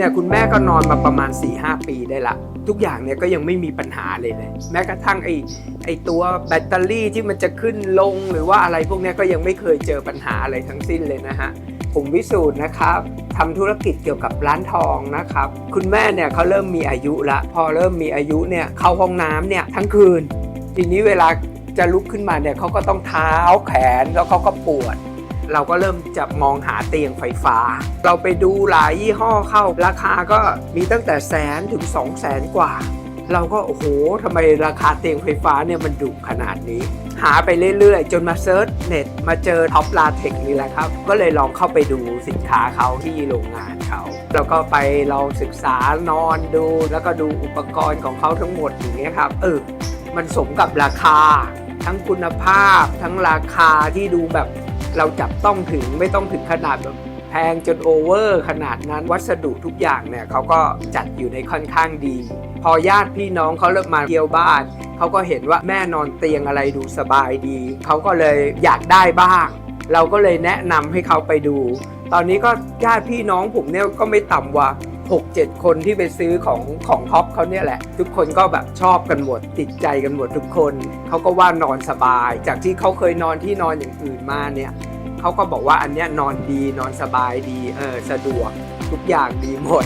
เนี่ยคุณแม่ก็นอนมาประมาณ 4-5 ปีได้ละ ทุกอย่างเนี่ยก็ยังไม่มีปัญหาเลยเลย แม้กระทั่งไอ้ไอ้ตัวแบตเตอรี่ที่มันจะขึ้นลงหรือว่าอะไรพวกนี้ก็ยังไม่เคยเจอปัญหาอะไรทั้งสิ้นเลยนะฮะผมวิสูตรนะครับทำธุรกิจเกี่ยวกับร้านทองนะครับ คุณแม่เนี่ยเขาเริ่มมีอายุละ พอเริ่มมีอายุเนี่ยเข้าห้องน้ำเนี่ยทั้งคืน ทีนี้เวลาจะลุกขึ้นมาเนี่ยเขาก็ต้องเท้าแขนแล้วเขาก็ปวด เราก็เริ่มจะมองหาเตียงไฟฟ้า เราไปดูหลายยี่ห้อเข้า ราคาก็มีตั้งแต่แสนถึง2 0 0แสนกว่า เราก็โอ้โหทำไมราคาเตียงไฟฟ้าเนี่ยมันดุขนาดนี้ หาไปเรื่อยๆ จนมาเซิร์ชเน็ตมาเจอท็อปลาเทคนี่แหละครับ ก็เลยลองเข้าไปดูสินค้าเขาที่โรงงานเขาแล้วก็ไปลองศึกษานอนดู แล้วก็ดูอุปกรณ์ของเขาทั้งหมดอย่างเงี้ยครับเออมันสมกับราคาทั้งคุณภาพทั้งราคาที่ดูแบบ เราจับต้องถึงไม่ต้องถึงขนาดแบบแพงจนโอเวอร์ขนาดนั้นวัสดุทุกอย่างเนี่ยเขาก็จัดอยู่ในค่อนข้างดี พอญาติพี่น้องเขาเริ่มมาเที่ยวบ้านเขาก็เห็นว่าแม่นอนเตียงอะไรดูสบายดี เขาก็เลยอยากได้บ้าง เราก็เลยแนะนำให้เขาไปดู ตอนนี้ก็ญาติพี่น้องผมเนี่ยก็ไม่ต่ำกว่า 6-7 คนที่ไปซื้อของของท็อปเขาเนี่ยแหละ ทุกคนก็แบบชอบกันหมด ติดใจกันหมดทุกคนเขาก็ว่านอนสบาย จากที่เขาเคยนอนที่นอนอย่างอื่นมาเนี่ยเขาก็บอกว่าอันเนี้ยนอนดีนอนสบายดีเออสะดวกทุกอย่างดีหมด